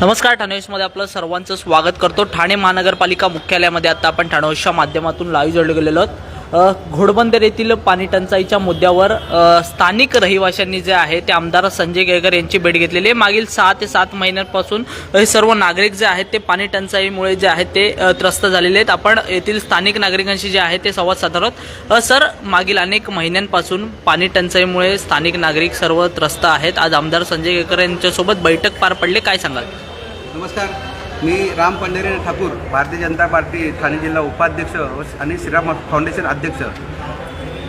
नमस्कार ठाणेशमध्ये आपलं सर्वांचं स्वागत करतो. ठाणे महानगरपालिका मुख्यालयामध्ये आता आपण ठाणेशच्या माध्यमातून लाईव्ह जोडले गेलेलो आहोत. घोडबंदर येथील पाणी टंचाईच्या मुद्द्यावर स्थानिक रहिवाशांनी जे आहे ते आमदार संजय केळकर यांची भेट घेतलेली आहे. मागील सहा ते सात महिन्यांपासून हे सर्व नागरिक जे आहेत ते पाणी टंचाईमुळे जे आहेत ते त्रस्त झालेले आहेत. आपण येथील स्थानिक नागरिकांशी जे आहे ते संवाद साधणार आहोत. सर मागील अनेक महिन्यांपासून पाणी टंचाईमुळे स्थानिक नागरिक सर्व त्रस्त आहेत. आज आमदार संजय केळकर यांच्यासोबत बैठक पार पडली. काय सांगाल? नमस्कार. मी राम पंढरे ठाकूर भारतीय जनता पार्टी ठाणे जिल्हा उपाध्यक्ष आणि श्रीराम फाउंडेशन अध्यक्ष.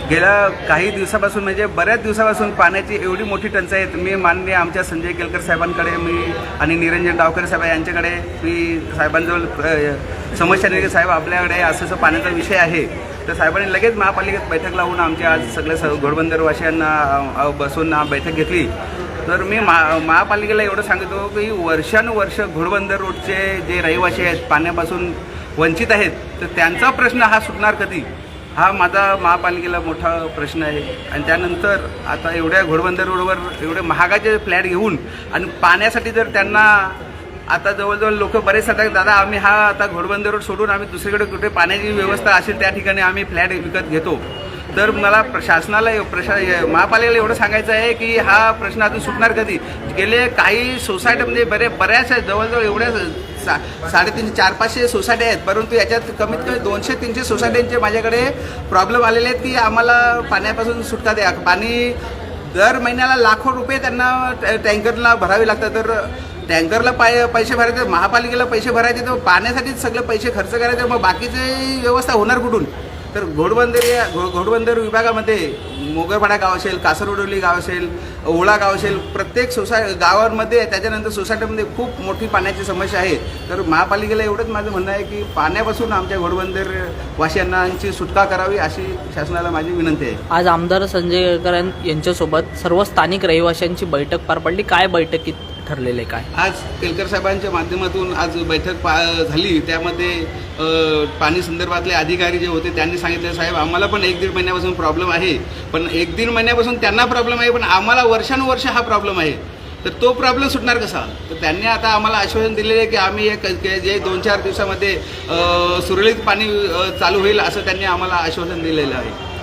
गेल्या काही दिवसापासून म्हणजे बऱ्याच दिवसापासून पाण्याची एवढी मोठी टंचाई आहे. मी माननीय आमच्या संजय केलकर साहेबांकडे मी आणि निरंजन डावकर साहेब यांच्याकडे मी साहेबांजवळ समस्या निधी साहेब आपल्याकडे असं असं पाण्याचा विषय आहे. तर साहेबांनी लगेच महापालिकेत बैठक लावून आमच्या आज सगळ्या स घोडबंदरवासियांना बसून बैठक घेतली. तर मी मा महापालिकेला एवढं सांगतो की वर्षानुवर्ष घोडबंदर रोडचे जे रहिवासी आहेत पाण्यापासून वंचित आहेत तर त्यांचा प्रश्न हा सुटणार कधी? हा माझा महापालिकेला मोठा प्रश्न आहे. आणि त्यानंतर आता एवढ्या घोडबंदर रोडवर एवढे महागाचे फ्लॅट घेऊन आणि पाण्यासाठी जर त्यांना आता जवळजवळ लोक बरेच सांगतात दादा आम्ही हा आता घोडबंदर रोड सोडून आम्ही दुसरीकडे कुठे पाण्याची व्यवस्था असेल त्या ठिकाणी आम्ही फ्लॅट विकत घेतो. तर मला प्रशासनाला प्रशा महापालिकेला एवढं सांगायचं आहे की हा प्रश्न अजून सुटणार कधी? गेले काही सोसायटीमध्ये म्हणजे बरे बऱ्याच आहेत जवळजवळ एवढ्या सा साडेतीनशे चार पाचशे सोसायटी आहेत. परंतु याच्यात कमीत कमी दोनशे तीनशे सोसायट्यांचे माझ्याकडे प्रॉब्लेम आलेले आहेत की आम्हाला पाण्यापासून सुटका द्या पाणी दर महिन्याला लाखो रुपये त्यांना टँकरला भरावे लागतात. तर टँकरला पाय पैसे भरायचे महापालिकेला पैसे भरायचे तर पाण्यासाठीच सगळे पैसे खर्च करायचे मग बाकीचे व्यवस्था होणार कुठून? तर घोडबंदर या घो घोडबंदर विभागामध्ये मोगरपाडा गाव असेल कासरवडोली गाव असेल ओळा गाव असेल प्रत्येक सोसाय गावांमध्ये त्याच्यानंतर सोसायटीमध्ये खूप मोठी पाण्याची समस्या आहे. तर महापालिकेला एवढंच माझं म्हणणं आहे की पाण्यापासून आमच्या घोडबंदर वासियांची सुटका करावी अशी शासनाला माझी विनंती आहे. आज आमदार संजय गडकर यांच्यासोबत सर्व स्थानिक रहिवाशांची बैठक पार पडली. काय बैठकीत ठरलेले काय? आज केलकर साहेबांच्या माध्यमातून आज बैठक पा झाली. त्यामध्ये पाणी संदर्भातले अधिकारी जे होते त्यांनी सांगितले साहेब आम्हाला पण एक दीड महिन्यापासून प्रॉब्लेम आहे. पण एक दीड महिन्यापासून त्यांना प्रॉब्लेम आहे पण आम्हाला वर्षानुवर्ष हा प्रॉब्लेम आहे. तर तो प्रॉब्लेम सुटणार कसा? तर त्यांनी आता आम्हाला आश्वासन दिलेले आहे की आम्ही एक जे दोन चार दिवसामध्ये सुरळीत पाणी चालू होईल असं त्यांनी आम्हाला आश्वासन दिलेलं आहे.